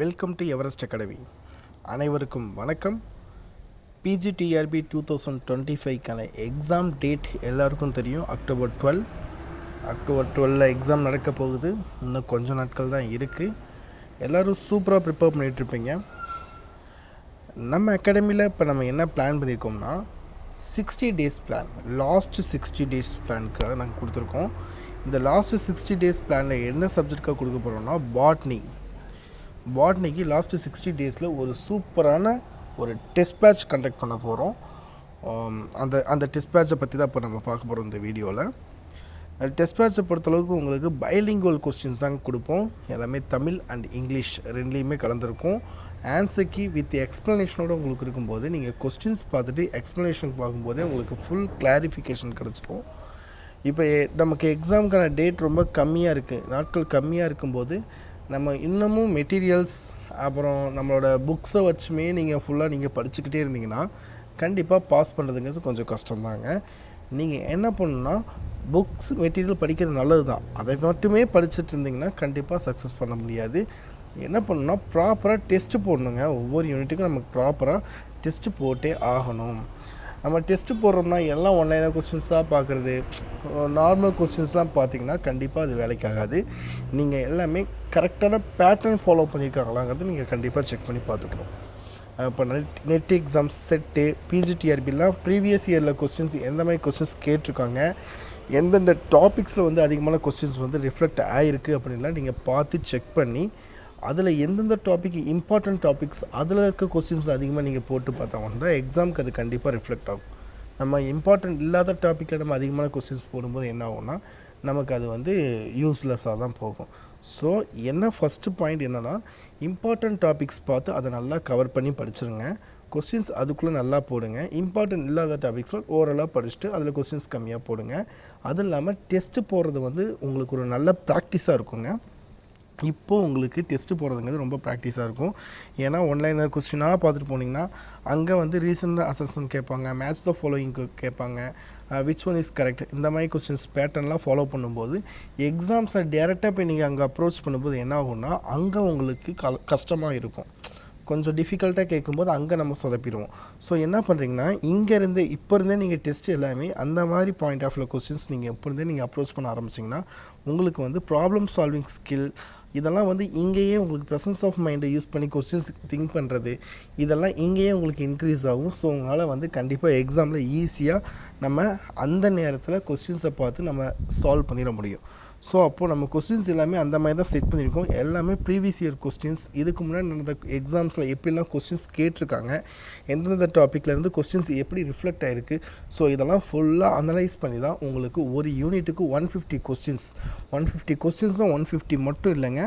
Welcome to Everest academy. அனைவருக்கும் வணக்கம். PGTRB two thousand twenty ஃபைவ்க்கான எக்ஸாம் டேட் எல்லாருக்கும் தெரியும். அக்டோபர் டுவெல் அக்டோபர் டுவெல்ல எக்ஸாம் நடக்க போகுது. இன்னும் கொஞ்சம் நாட்கள் தான் இருக்குது எல்லோரும் சூப்பராக ப்ரிப்பேர் பண்ணிகிட்ருப்பீங்க நம்ம அகாடமியில் இப்போ நம்ம என்ன plan பண்ணியிருக்கோம்னா sixty days plan last sixty days பிளானுக்காக நாங்கள் கொடுத்துருக்கோம். இந்த லாஸ்ட்டு சிக்ஸ்டி டேஸ் பிளானில் என்ன சப்ஜெக்டாக கொடுக்க போகிறோம்னா பாட்னி பாட்னிக்கு லாஸ்ட்டு சிக்ஸ்டி டேஸில் ஒரு சூப்பரான ஒரு டெஸ்ட் பேட்ச் கண்டக்ட் பண்ண போகிறோம் அந்த அந்த டெஸ்ட் பேட்சை பற்றி தான் இப்போ நம்ம பார்க்க போகிறோம் இந்த வீடியோவில் டெஸ்ட் பேட்சை பொறுத்தளவுக்கு உங்களுக்கு பைலிங்குவல் கொஸ்டின்ஸ் தான் கொடுப்போம். எல்லாமே தமிழ் அண்ட் இங்கிலீஷ் ரெண்டுலேயுமே கலந்துருக்கும். ஆன்சர் கீ வித் எக்ஸ்ப்ளனேஷனோட உங்களுக்கு இருக்கும்போது நீங்கள் கொஸ்டின்ஸ் பார்த்துட்டு எக்ஸ்ப்ளனேஷன் பார்க்கும்போதே உங்களுக்கு ஃபுல் கிளாரிஃபிகேஷன் கிடச்சிக்கும். இப்போ நமக்கு எக்ஸாமுக்கான டேட் ரொம்ப கம்மியாக இருக்குது நாட்கள் கம்மியாக இருக்கும்போது நம்ம இன்னமும் மெட்டீரியல்ஸ் அப்புறம் நம்மளோட புக்ஸை வச்சுமே நீங்கள் ஃபுல்லாக நீங்கள் படிச்சுக்கிட்டே இருந்தீங்கன்னா கண்டிப்பாக பாஸ் பண்ணுறதுங்கிறது கொஞ்சம் கஷ்டம்தாங்க. நீங்கள் என்ன பண்ணணும்னா புக்ஸ் மெட்டீரியல் படிக்கிறது நல்லது தான் அதை மட்டுமே படிச்சுட்டு இருந்தீங்கன்னா கண்டிப்பாக சக்ஸஸ் பண்ண முடியாது. என்ன பண்ணணும்னா ப்ராப்பராக டெஸ்ட்டு போடணுங்க. ஒவ்வொரு யூனிட்டுக்கும் நமக்கு ப்ராப்பராக டெஸ்ட்டு போட்டே ஆகணும். நம்ம டெஸ்ட்டு போடுறோம்னா எல்லாம் ஒன்லைனாக கொஸ்டின்ஸாக பார்க்குறது. நார்மல் கொஸ்டின்ஸ்லாம் பார்த்தீங்கன்னா கண்டிப்பாக அது வேலைக்கு ஆகாது. நீங்கள் எல்லாமே கரெக்டான பேட்டர்ன் ஃபாலோ பண்ணியிருக்காங்களாங்கிறது நீங்கள் கண்டிப்பாக செக் பண்ணி பார்த்துக்கணும். இப்போ நெட் நெட் எக்ஸாம்ஸ் செட்டு பிஜிடிஆர்பிலாம் ப்ரீவியஸ் இயரில் கொஸ்டின்ஸ் எந்த மாதிரி கொஸ்டின்ஸ் கேட்டிருக்காங்க எந்தெந்த டாபிக்ஸில் வந்து அதிகமான கொஸ்டின்ஸ் வந்து ரிஃப்ளெக்ட் ஆகிருக்கு அப்படின்லாம் நீங்கள் பார்த்து செக் பண்ணி அதில் எந்தெந்த டாபிக் இம்பார்ட்டண்ட் டாபிக்ஸ் அதில் இருக்க கொஸ்டின்ஸ் அதிகமாக நீங்கள் போட்டு பார்த்தா தான் எக்ஸாமுக்கு அது கண்டிப்பாக ரிஃப்ளெக்ட் ஆகும். நம்ம இம்பார்ட்டண்ட் இல்லாத டாப்பிக்கில் நம்ம அதிகமான கொஸ்டின்ஸ் போடும்போது என்ன ஆகும்னா நமக்கு அது வந்து யூஸ்லெஸ்ஸாக தான் போகும். ஸோ என்ன ஃபஸ்ட்டு பாயிண்ட் என்னென்னா இம்பார்ட்டண்ட் டாபிக்ஸ் பார்த்து அதை நல்லா கவர் பண்ணி படிச்சிருங்க. கொஸ்டின்ஸ் அதுக்குள்ளே நல்லா போடுங்க. இம்பார்ட்டன்ட் இல்லாத டாபிக்ஸில் ஓரலாக படிச்சுட்டு அதில் கொஸ்டின்ஸ் கம்மியாக போடுங்க. அதுவும் இல்லாமல் டெஸ்ட்டு போடுறது வந்து உங்களுக்கு ஒரு நல்ல ப்ராக்டிஸாக இருக்குங்க. இப்போது உங்களுக்கு டெஸ்ட்டு போகிறதுங்கிறது ரொம்ப ப்ராக்டிஸாக இருக்கும். ஏன்னா ஒன்லைனில் கொஸ்டினாக பார்த்துட்டு போனீங்கன்னா அங்கே வந்து ரீசெண்ட் அசஸ்மெண்ட் கேட்பாங்க மேட்ச் த ஃபாலோயிங் கேட்பாங்க. விச் ஒன் இஸ் கரெக்ட் இந்த மாதிரி கொஸ்டின்ஸ் பேட்டர்ன்லாம் ஃபாலோ பண்ணும்போது எக்ஸாம்ஸை டேரெக்டாக போய் நீங்கள் அங்கே அப்ரோச் பண்ணும்போது என்ன ஆகும்னா அங்கே உங்களுக்கு க கஷ்டமாக இருக்கும். கொஞ்சம் டிஃபிகல்ட்டாக கேட்கும்போது அங்கே நம்ம சொதப்பிடுவோம். ஸோ என்ன பண்ணுறீங்கன்னா இங்கேருந்து இப்போ இருந்தே நீங்கள் டெஸ்ட் எல்லாமே அந்த மாதிரி பாயிண்ட் ஆஃப் கொஸ்டின்ஸ் நீங்கள் இப்போ இருந்தே நீங்கள் அப்ரோச் பண்ண ஆரம்பிச்சிங்கன்னா உங்களுக்கு வந்து ப்ராப்ளம் சால்விங் ஸ்கில் இதெல்லாம் வந்து இங்கேயே உங்களுக்கு ப்ரெசன்ஸ் ஆஃப் மைண்டை யூஸ் பண்ணி கொஸ்டின்ஸ் திங்க் பண்ணுறது இதெல்லாம் இங்கேயே உங்களுக்கு இன்க்ரீஸ் ஆகும். ஸோ உங்களால் வந்து கண்டிப்பாக எக்ஸாமில் ஈஸியாக நம்ம அந்த நேரத்தில் கொஸ்டின்ஸை பார்த்து நம்ம சால்வ் பண்ணிட முடியும். ஸோ அப்போது நம்ம கொஸ்டின்ஸ் எல்லாமே அந்த மாதிரி தான் செட் பண்ணியிருக்கோம். எல்லாமே ப்ரீவியஸ் இயர் கொஸ்டின்ஸ் இதுக்கு முன்னாடி நடந்த எக்ஸாம்ஸில் எப்படிலாம் கொஸ்டின்ஸ் கேட்டிருக்காங்க எந்தெந்த டாப்பிக்லேருந்து கொஸ்டின்ஸ் எப்படி ரிஃப்ளெக்ட் ஆகிருக்கு ஸோ இதெல்லாம் ஃபுல்லாக அனலைஸ் பண்ணி தான் உங்களுக்கு ஒரு யூனிட்டுக்கு one fifty questions one fifty கொஸ்டின்ஸும் one fifty மட்டும் இல்லைங்க.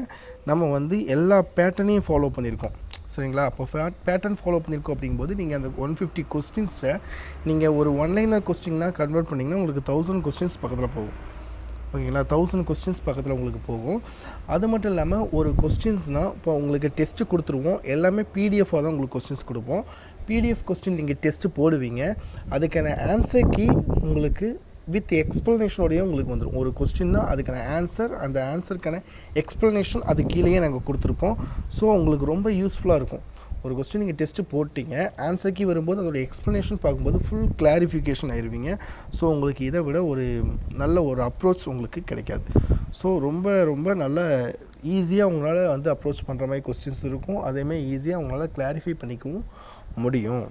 நம்ம வந்து எல்லா பேட்டர்னையும் ஃபாலோ பண்ணியிருக்கோம். சரிங்களா? அப்போ பேட்டர்ன் ஃபாலோ பண்ணியிருக்கோம் அப்படிங்கும்போது நீங்கள் அந்த ஒன் ஃபிஃப்டி கொஸ்டின்ஸை நீங்கள் ஒரு ஒன்லைனர் கொஸ்டின்னா கன்வெர்ட் பண்ணிங்கன்னா உங்களுக்கு தௌசண்ட் கொஸ்டின்ஸ் பக்கத்தில் போகும். ஓகேங்களா? தௌசண்ட் கொஸ்டின்ஸ் பக்கத்தில் உங்களுக்கு போகும். அது மட்டும் இல்லாமல் ஒரு கொஸ்டின்ஸ்னால் இப்போ உங்களுக்கு டெஸ்ட்டு கொடுத்துருவோம். எல்லாமே பிடிஎஃபாக தான் உங்களுக்கு கொஸ்டின்ஸ் கொடுப்போம். பிடிஎஃப் கொஸ்டின் நீங்கள் டெஸ்ட்டு போடுவீங்க. அதுக்கான ஆன்சர் கீ உங்களுக்கு வித் எக்ஸ்ப்ளனேஷனோடய உங்களுக்கு வந்துடும் ஒரு கொஸ்டின்னா அதுக்கான ஆன்சர் அந்த ஆன்சருக்கான எக்ஸ்ப்ளனேஷன் அது கீழேயே நாங்கள் கொடுத்துருப்போம். ஸோ உங்களுக்கு ரொம்ப யூஸ்ஃபுல்லாக இருக்கும். ஒரு கொஸ்டின் நீங்கள் டெஸ்ட்டு போட்டிங்க ஆன்சருக்கு வரும்போது அதோட எக்ஸ்ப்ளனேஷன் பார்க்கும்போது ஃபுல் கிளாரிஃபிகேஷன் ஆயிடுவீங்க ஸோ உங்களுக்கு இதை விட ஒரு நல்ல ஒரு அப்ரோச் உங்களுக்கு கிடைக்காது. ஸோ ரொம்ப ரொம்ப நல்ல ஈஸியாக உங்களால் வந்து அப்ரோச் பண்ணுற மாதிரி கொஸ்டின்ஸ் இருக்கும். அதேமாதிரி ஈஸியாக உங்களால் கிளாரிஃபை பண்ணிக்கவும் முடியும்.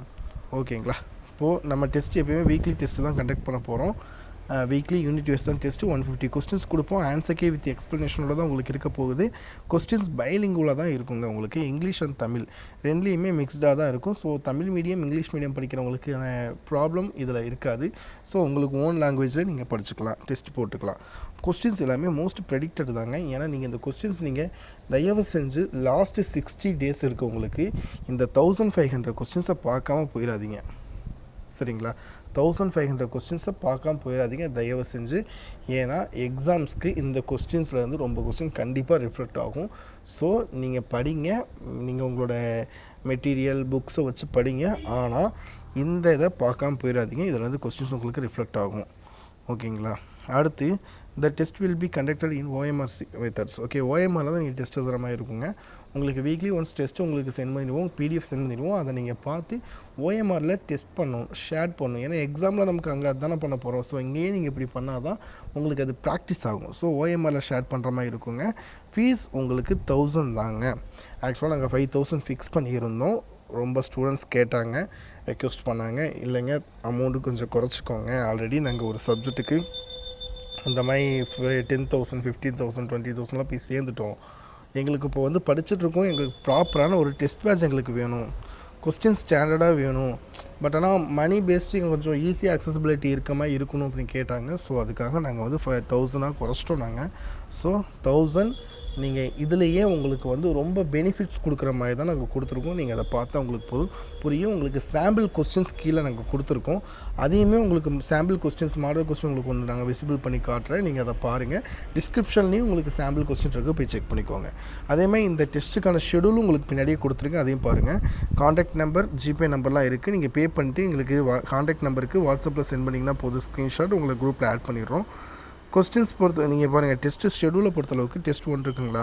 ஓகேங்களா இப்போது நம்ம டெஸ்ட் எப்பயுமே வீக்லி டெஸ்ட்டு தான் கண்டக்ட் பண்ண போகிறோம் வீக்லி யூனிட் வைஸ் தான் டெஸ்ட்டு ஒன் ஃபிஃப்டி கொஸ்டின்ஸ் கொடுப்போம். ஆன்சர்க்கே வித் எக்ஸ்ப்ளனேஷனோட தான் உங்களுக்கு இருக்க போகுது. கொஸ்டின்ஸ் பைலிங்குலாக தான் இருக்குங்க உங்களுக்கு. இங்கிலீஷ் அண்ட் தமிழ் ரெண்டுலேயுமே மிக்ஸ்டாக தான் இருக்கும். So Tamil medium English medium படிக்கிறவங்களுக்கு ப்ராப்ளம் இதில் இருக்காது. ஸோ உங்களுக்கு ஓன் லாங்குவேஜில் நீங்கள் படிச்சுக்கலாம். டெஸ்ட் போட்டுக்கலாம். கொஸ்டின்ஸ் எல்லாமே மோஸ்ட் ப்ரெடிக்டட் தாங்க. ஏன்னா நீங்கள் இந்த கொஸ்டின்ஸ் நீங்கள் தயவு செஞ்சு லாஸ்ட்டு சிக்ஸ்டி டேஸ் இருக்குது உங்களுக்கு. இந்த தௌசண்ட் ஃபைவ் ஹண்ட்ரட் கொஸ்டின்ஸை பார்க்காம போயிடாதீங்க. சரிங்களா? தௌசண்ட் ஃபைவ் ஹண்ட்ரட் கொஸ்டின்ஸை பார்க்காம போயிடாதீங்க. தயவு செஞ்சு. ஏன்னா எக்ஸாம்ஸ்க்கு இந்த கொஸ்டின்ஸில் இருந்து ரொம்ப கொஸ்டின் கண்டிப்பாக ரிஃப்ளெக்ட் ஆகும். ஸோ நீங்கள் படிங்க. நீங்கள் உங்களோட மெட்டீரியல் புக்ஸை வச்சு படிங்க. ஆனால் இந்த இதை பார்க்காம போயிடாதீங்க. இதில் வந்து கொஸ்டின்ஸ் உங்களுக்கு ரிஃப்ளெக்ட் ஆகும். ஓகேங்களா? அடுத்து the test will be conducted in OMR methods okay ஓஎம்ஆரில் தான் நீங்கள் டெஸ்ட் எழுதுகிற மாதிரி இருக்குங்க. உங்களுக்கு வீக்லி ஒன்ஸ் டெஸ்ட்டு உங்களுக்கு சென்ட் பண்ணிடுவோம். பிடிஎஃப் சென்ட் பண்ணிடுவோம். அதை நீங்கள் பார்த்து ஓஎம்ஆரில் டெஸ்ட் பண்ணணும் ஷேர் பண்ணணும். ஏன்னா எக்ஸாமில் நமக்கு அங்கே அதுதானே பண்ண போகிறோம் ஸோ இங்கேயே நீங்கள் இப்படி பண்ணால் தான் உங்களுக்கு அது ப்ராக்டிஸ் ஆகும். ஸோ ஓஎம்ஆரில் ஷேர் பண்ணுற மாதிரி இருக்குங்க. ஃபீஸ் உங்களுக்கு தௌசண்ட் தாங்க. ஆக்சுவலாக நாங்கள் ஃபைவ் தௌசண்ட் ஃபிக்ஸ் பண்ணியிருந்தோம். ரொம்ப ஸ்டூடெண்ட்ஸ் கேட்டாங்க ரெக்வஸ்ட் பண்ணாங்க. இல்லைங்க அமௌண்ட்டு கொஞ்சம் குறைச்சிக்கோங்க. ஆல்ரெடி நாங்கள் ஒரு சப்ஜெக்ட்டுக்கு இந்த மாதிரி ten thousand fifteen thousand twenty தௌசண்ட்லாம் போய் சேர்ந்துட்டோம். எங்களுக்கு இப்போ வந்து படிச்சுட்ருக்கோம் எங்களுக்கு ப்ராப்பரான ஒரு டெஸ்ட் பேட்ச் எங்களுக்கு வேணும். கொஸ்டின் ஸ்டாண்டர்டாக வேணும். பட் ஆனால் மணி பேஸ்டு கொஞ்சம் ஈஸியாக அக்சசபிலிட்டி இருக்க மாதிரி இருக்கணும் அப்படின்னு கேட்டாங்க. ஸோ அதுக்காக நாங்கள் வந்து ஃபைவ் தௌசண்டாக குறைச்சிட்டோம் நாங்கள் ஸோ தௌசண்ட் நீங்கள் இதுலேயே உங்களுக்கு வந்து ரொம்ப பெனிஃபிட்ஸ் கொடுக்குற மாதிரி தான் நாங்கள் கொடுத்துருக்கோம். நீங்கள் அதை பார்த்தா உங்களுக்கு போதும் புரியும். உங்களுக்கு சாம்பிள் கொஸ்டின்ஸ் கீழே நாங்கள் கொடுத்துருக்கோம். அதையுமே உங்களுக்கு சாம்பிள் கொஸ்டின்ஸ் மாடல் கொஸ்டின் உங்களுக்கு ஒன்று நாங்கள் விசிபிள் பண்ணி காட்டுறேன். நீங்கள் அதை பாருங்கள் டிஸ்கிரிப்ஷன்லேயும் உங்களுக்கு சாம்பிள் கொஸ்டின் இருக்குது போய் செக் பண்ணிக்கோங்க. அதேமாதிரி இந்த டெஸ்ட்டுக்கான ஷெடியூலும் உங்களுக்கு பின்னாடியே கொடுத்துருக்கேன். அதையும் பாருங்கள் காண்டாக்ட் நம்பர் ஜிபே நம்பர்லாம் இருக்குது நீங்கள் பே பண்ணிட்டு எங்களுக்கு காண்டாக்ட் நம்பருக்கு வாட்ஸ்அப்பில் சென்ட் பண்ணிங்கன்னா போதும். ஸ்க்ரீன்ஷாட் உங்களை குரூப்பில் ஆட் பண்ணிடுறோம். கொஸ்டின்ஸ் பொறுத்த நீங்கள் பாருங்கள் டெஸ்ட்டு ஷெடியூலை பொறுத்தளவுக்கு டெஸ்ட் ஒன் இருக்குங்களா?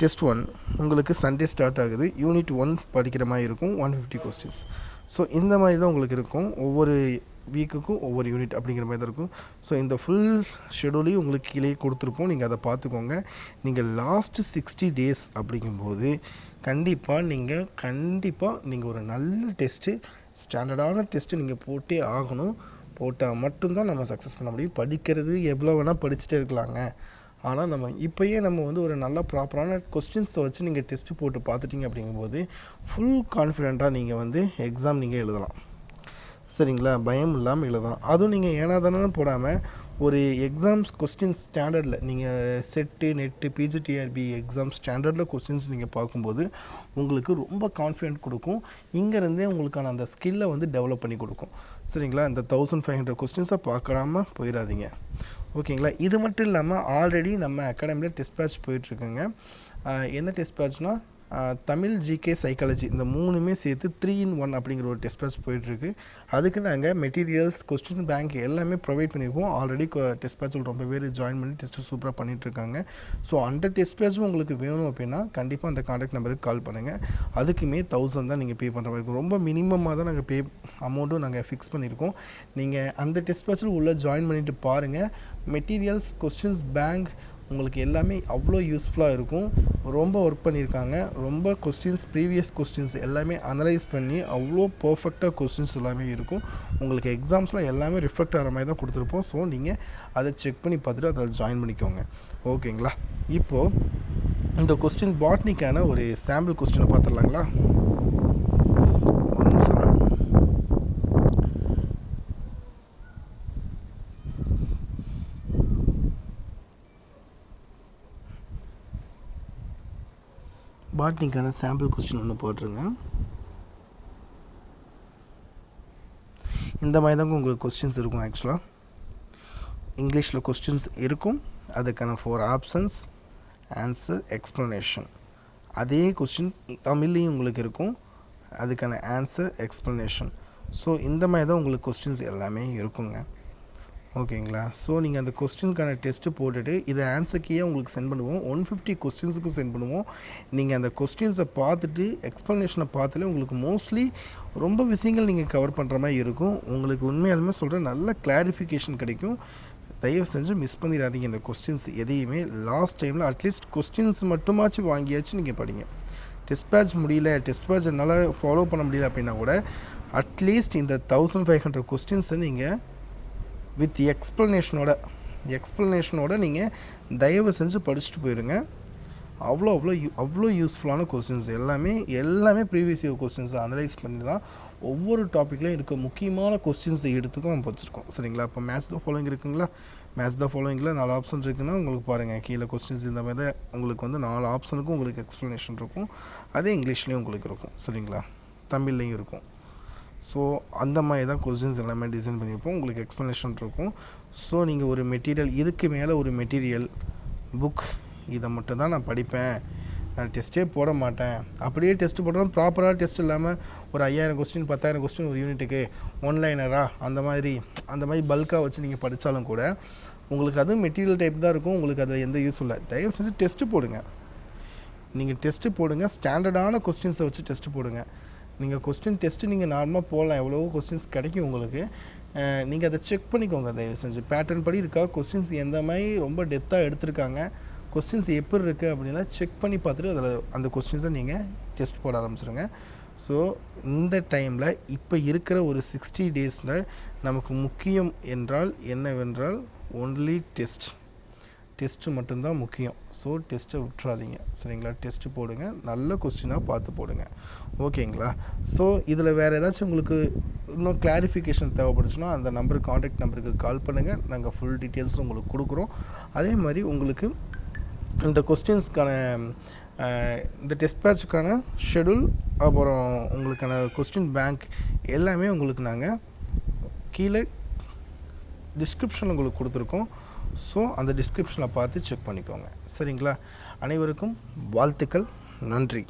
டெஸ்ட் ஒன் உங்களுக்கு சண்டே ஸ்டார்ட் ஆகுது. யூனிட் ஒன் படிக்கிற மாதிரி இருக்கும் ஒன் ஃபிஃப்டி கொஸ்டின்ஸ் ஸோ இந்த மாதிரி தான் உங்களுக்கு இருக்கும். ஒவ்வொரு வீக்குக்கும் ஒவ்வொரு யூனிட் அப்படிங்கிற மாதிரி தான் இருக்கும். ஸோ இந்த ஃபுல் ஷெடியூலையும் உங்களுக்கு கீழே கொடுத்துருப்போம். நீங்கள் அதை பார்த்துக்கோங்க. நீங்கள் லாஸ்ட்டு சிக்ஸ்டி டேஸ் அப்படிங்கும்போது கண்டிப்பாக நீங்கள் கண்டிப்பாக நீங்கள் ஒரு நல்ல டெஸ்ட்டு ஸ்டாண்டர்டான டெஸ்ட்டு நீங்கள் போட்டே ஆகணும். போட்டால் மட்டும்தான் நம்ம சக்ஸஸ் பண்ண முடியும். படிக்கிறது எவ்வளோ வேணால் படிச்சுட்டே இருக்கலாங்க. ஆனால் நம்ம இப்போயே நம்ம வந்து ஒரு நல்ல ப்ராப்பரான கொஸ்டின்ஸை வச்சு நீங்கள் டெஸ்ட்டு போட்டு பார்த்துட்டிங்க அப்படிங்கும்போது ஃபுல் கான்ஃபிடெண்ட்டாக நீங்கள் வந்து எக்ஸாம் நீங்கள் எழுதலாம். சரிங்களா? பயம் இல்லாமல் எழுதலாம். அதுவும் நீங்கள் ஏனாதானு போடாமல் ஒரு எக்ஸாம்ஸ் கொஸ்டின்ஸ் ஸ்டாண்டர்டில் நீங்கள் செட்டு நெட்டு பிஜிடிஆர்பி எக்ஸாம் ஸ்டாண்டர்டில் கொஸ்டின்ஸ் நீங்கள் பார்க்கும்போது உங்களுக்கு ரொம்ப கான்ஃபிடென்ட் கொடுக்கும். இங்கேருந்தே உங்களுக்கான அந்த ஸ்கில்லை வந்து டெவலப் பண்ணி கொடுக்கும். சரிங்களா? இந்த தௌசண்ட் ஃபைவ் ஹண்ட்ரட் கொஸ்டின்ஸை பார்க்காம போயிடாதீங்க ஓகேங்களா? இது மட்டும் இல்லாமல் ஆல்ரெடி நம்ம அகாடமியில் டெஸ்ட் பேட்ச் போயிட்டுருக்குங்க என்ன டெஸ்ட் பேட்ச்னால் தமிழ் ஜிகே சைக்காலஜி இந்த மூணுமே சேர்த்து த்ரீ இன் ஒன் அப்படிங்கிற ஒரு டெஸ்ட் பேட்ச் போயிட்டுருக்கு. அதுக்கு நாங்கள் மெட்டீரியல்ஸ் கொஸ்டின் பேங்க் எல்லாமே ப்ரொவைட் பண்ணியிருக்கோம் ஆல்ரெடி டெஸ்ட் பேட்சில் ரொம்ப பேர் ஜாயின் பண்ணி டெஸ்ட்டு சூப்பராக பண்ணிகிட்ருக்காங்க ஸோ அந்த டெஸ்ட் பேட்சும் உங்களுக்கு வேணும் அப்படின்னா கண்டிப்பாக அந்த காண்டாக்ட் நம்பருக்கு கால் பண்ணுங்கள் அதுக்குமே தௌசண்ட் தான் நீங்கள் பே பண்ணுற மாதிரி இருக்கும். ரொம்ப மினிமமாக தான் நாங்கள் பே அமௌண்ட்டும் நாங்கள் ஃபிக்ஸ் பண்ணியிருக்கோம் நீங்கள் அந்த டெஸ்ட் பேட்சில் உள்ளே ஜாயின் பண்ணிவிட்டு பாருங்கள் மெட்டீரியல்ஸ் கொஸ்டின்ஸ் பேங்க் உங்களுக்கு எல்லாமே அவ்வளோ யூஸ்ஃபுல்லாக இருக்கும். ரொம்ப ஒர்க் பண்ணியிருக்காங்க. ரொம்ப கொஸ்டின்ஸ் ப்ரீவியஸ் கொஸ்டின்ஸ் எல்லாமே அனலைஸ் பண்ணி அவ்வளோ பர்ஃபெக்டாக கொஸ்டின்ஸ் எல்லாமே இருக்கும். உங்களுக்கு எக்ஸாம்ஸில் எல்லாமே ரிஃப்ளெக்ட் ஆகிற மாதிரி தான் கொடுத்துருப்போம். ஸோ நீங்கள் அதை செக் பண்ணி பார்த்துட்டு அதில் ஜாயின் பண்ணிக்கோங்க. ஓகேங்களா இப்போது இந்த கொஸ்டின் பாட்னிக்கான ஒரு சாம்பிள் கொஸ்டினை பார்த்துடலாங்களா ஒரு நிமிஷம் பாட்னிக்கான சாம்பிள் கொஸ்டின் ஒன்று போட்டுருங்க. இந்த மாதிரி தான் உங்களுக்கு கொஸ்டின்ஸ் இருக்கும் ஆக்சுவலாக இங்கிலீஷில் கொஸ்டின்ஸ் இருக்கும். அதுக்கான ஃபோர் ஆப்ஷன்ஸ் ஆன்சர் எக்ஸ்ப்ளனேஷன் அதே கொஸ்டின் தமிழ்லேயும் உங்களுக்கு இருக்கும். அதுக்கான ஆன்சர் எக்ஸ்ப்ளனேஷன் ஸோ இந்த மாதிரி தான் உங்களுக்கு கொஸ்டின்ஸ் எல்லாமே இருக்குங்க. ஓகேங்களா? ஸோ நீங்கள் அந்த கொஸ்டினுக்கான டெஸ்ட்டு போட்டுட்டு இதை ஆன்சர்க்கே உங்களுக்கு சென்ட் பண்ணுவோம். ஒன் ஃபிஃப்டி கொஸ்டின்ஸுக்கும் சென்ட் பண்ணுவோம். நீங்கள் அந்த கொஸ்டின்ஸை பார்த்துட்டு எக்ஸ்ப்ளனேஷனை பார்த்தாலே உங்களுக்கு மோஸ்ட்லி ரொம்ப விஷயங்கள் நீங்கள் கவர் பண்ணுற மாதிரி இருக்கும். உங்களுக்கு உண்மையாலுமே சொல்கிறேன் நல்ல கிளாரிஃபிகேஷன் கிடைக்கும். தயவு செஞ்சு மிஸ் பண்ணிடாதீங்க இந்த கொஸ்டின்ஸ் எதையுமே. லாஸ்ட் டைமில் அட்லீஸ்ட் கொஸ்டின்ஸ் மட்டுமாச்சும் வாங்கியாச்சும் நீங்கள் படிங்க. டெஸ்ட் பேட்ச் முடியல. டெஸ்ட் பேட்ச் என்னால் ஃபாலோ பண்ண முடியல அப்படின்னா கூட அட்லீஸ்ட் இந்த தௌசண்ட் ஃபைவ் ஹண்ட்ரட் கொஸ்டின்ஸை நீங்கள் வித் எக்ஸ்ப்ளனேஷனோட எக்ஸ்ப்ளனேஷனோட நீங்கள் தயவு செஞ்சு படிச்சுட்டு போயிருங்க. அவ்வளோ அவ்வளோ யூ அவ்வளோ யூஸ்ஃபுல்லான கொஸ்டின்ஸ் எல்லாமே எல்லாமே ப்ரீவியஸ் இயர் கொஸ்டின்ஸை அனலைஸ் பண்ணி தான் ஒவ்வொரு டாப்பிக்லையும் இருக்க முக்கியமான கொஸ்டின்ஸை எடுத்து தான் நம்ம வச்சுருக்கோம். சரிங்களா? இப்போ மேத்ஸ் த ஃபாலோயிங் இருக்குங்களா? மேத்ஸ் தான் ஃபாலோயிங்கில் நாலு ஆப்ஷன் இருக்குன்னா உங்களுக்கு பாருங்கள் கீழே கொஸ்டின்ஸ் இந்த மாதிரி தான் உங்களுக்கு வந்து நாலு ஆப்ஷனுக்கும் உங்களுக்கு எக்ஸ்ப்ளனேஷன் இருக்கும். அதே இங்கிலீஷ்லேயும் உங்களுக்கு இருக்கும். சரிங்களா? தமிழ்லேயும் இருக்கும். ஸோ அந்த மாதிரி தான் கொஸ்டின்ஸ் எல்லாமே டிசைன் பண்ணியிருப்போம். உங்களுக்கு எக்ஸ்ப்ளனேஷன் இருக்கும். ஸோ நீங்கள் ஒரு மெட்டீரியல் இதுக்கு மேலே ஒரு மெட்டீரியல் புக் இதை மட்டும் தான் நான் படிப்பேன். நான் டெஸ்ட்டே போட மாட்டேன். அப்படியே டெஸ்ட் போடுறோம் ப்ராப்பராக டெஸ்ட் இல்லாமல் ஒரு ஐயாயிரம் கொஸ்டின் பத்தாயிரம் கொஸ்டின் ஒரு யூனிட்டுக்கு ஒன்லைனரா அந்த மாதிரி அந்த மாதிரி பல்காக வச்சு நீங்கள் படித்தாலும் கூட உங்களுக்கு அதுவும் மெட்டீரியல் டைப் தான் இருக்கும். உங்களுக்கு அதில் எந்த யூஸ் இல்லை. தயவு செஞ்சு டெஸ்ட்டு போடுங்க. நீங்கள் டெஸ்ட்டு போடுங்க. ஸ்டாண்டர்டான கொஸ்டின்ஸை வச்சு டெஸ்ட்டு போடுங்க. நீங்கள் கொஸ்டின் டெஸ்ட்டு நீங்கள் நார்மலாக போடலாம். எவ்வளவோ கொஸ்டின்ஸ் கிடைக்கும் உங்களுக்கு. நீங்கள் அதை செக் பண்ணிக்கோங்க. தயவு செஞ்சு. பேட்டர்ன் படி இருக்கா? கொஸ்டின்ஸ் எந்த மாதிரி ரொம்ப டெப்த்தாக எடுத்திருக்காங்க? கொஸ்டின்ஸ் எப்படி இருக்குது அப்படின்னா செக் பண்ணி பார்த்துட்டு அதில் அந்த கொஸ்டின்ஸை நீங்கள் டெஸ்ட் போட ஆரம்பிச்சிருங்க. ஸோ இந்த டைமில் இப்போ இருக்கிற ஒரு சிக்ஸ்டி டேஸில் நமக்கு முக்கியம் என்றால் என்னவென்றால் ஒன்லி டெஸ்ட் டெஸ்ட்டு மட்டும்தான் முக்கியம். ஸோ டெஸ்ட்டை விட்டுறாதீங்க. சரிங்களா? டெஸ்ட்டு போடுங்க. நல்ல கொஸ்டினாக பார்த்து போடுங்க. ஓகேங்களா? ஸோ இதில் வேறு ஏதாச்சும் உங்களுக்கு இன்னும் கிளாரிஃபிகேஷன் தேவைப்படுச்சுன்னா அந்த நம்பருக்கு காண்டாக்ட் நம்பருக்கு கால் பண்ணுங்கள் நாங்கள் ஃபுல் டீட்டெயில்ஸ் உங்களுக்கு கொடுக்குறோம். அதே மாதிரி உங்களுக்கு இந்த கொஸ்டின்ஸ்க்கான இந்த டெஸ்ட் பேட்சுக்கான ஷெடியூல் அப்புறம் உங்களுக்கான கொஸ்டின் பேங்க் எல்லாமே உங்களுக்கு நாங்கள் கீழே டிஸ்கிரிப்ஷன் உங்களுக்கு கொடுத்துருக்கோம். ஸோ அந்த டிஸ்கிரிப்ஷனில் பார்த்து செக் பண்ணிக்கோங்க. சரிங்களா? அனைவருக்கும் வாழ்த்துக்கள். நன்றி.